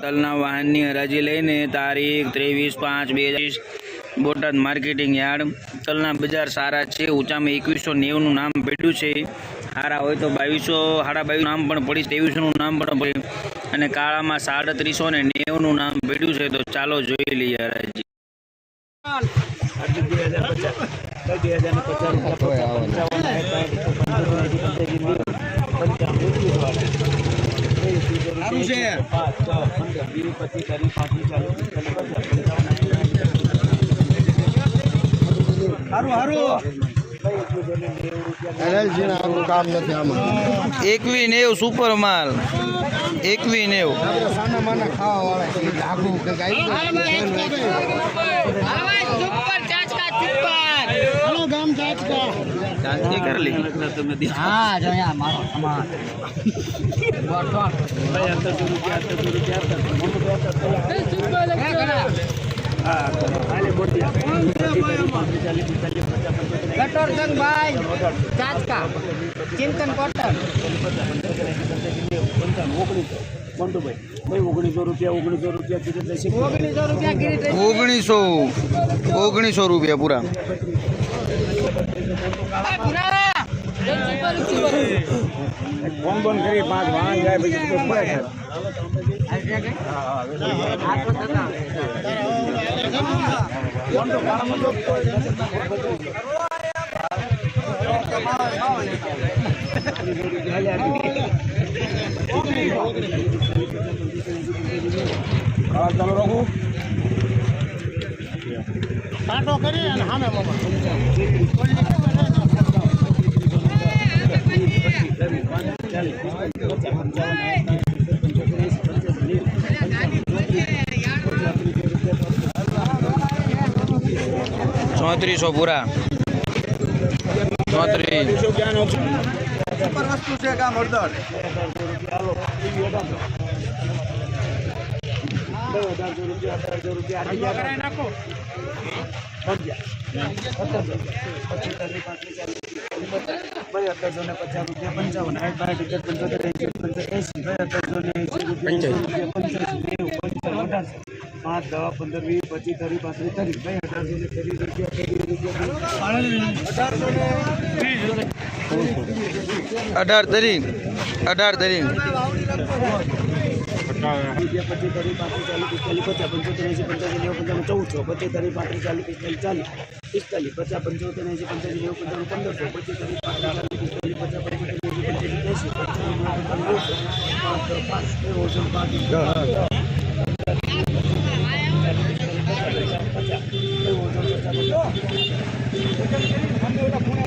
તલના વાહનની હરાજી લઈને તારીખ ત્રેવીસ પાંચ બે બોટાદ માર્કેટિંગ યાર્ડ. તલના બજાર સારા છે, ઊંચામાં એકવીસો નેવુંનું નામ પડ્યું છે. સારા હોય તો બાવીસો સાડા બાવીસ નામ પણ પડી, ત્રેવીસોનું નામ પણ પડ્યું અને કાળામાં સાડત્રીસો ને નેવુંનું નામ પડ્યું છે, તો ચાલો જોઈ લઈએ હરાજી. એલજી ના આપણું કામ એકવી નેવ સુપર માલ એકવી નેવ. સાના માના ખાવા વાળા કે ચાચકા ચિંતન કોટર ઓગણીસો રૂપિયા ઓગણીસો રૂપિયા ઓગણીસો રૂપિયા ઓગણીસો ઓગણીસો રૂપિયા પૂરા. ફોન બોન કરી પાંચ વાહન જાય પછી ખાવા ચાલુ રાખું કાંટો કરી અને સામે ચોત્રીસો પૂરા. ચોત્રીસ. સુપર વસ્તુ છે કામ અડધર પાંચ દસ પંદર વીસ પચીસ ત્રીસ પાંત્રીસ ત્રીસ ભાઈ અઢારસો ને ત્રીસ રૂપિયા ત્રીસ રૂપિયા અઢારસો ને અઢાર તરી અઢાર તરી પચીસ ચાલીસ પિસ્તાલીસ પચાસ પંચાસી પચીસ ત્રીસ પાંત્રીસ ચાલીસ પિસ્તાલીસ ચાલીસ પિસ્તાલીસ પચાસ પંચોતેર એંસી પંચાસી નેવું પંચાવન પંદરસો પચીસ ત્રીસ પાંત્રીસ ચાલીસ પચાસ પંચોતેર એંસી પંચાસી એંસી પંચાવન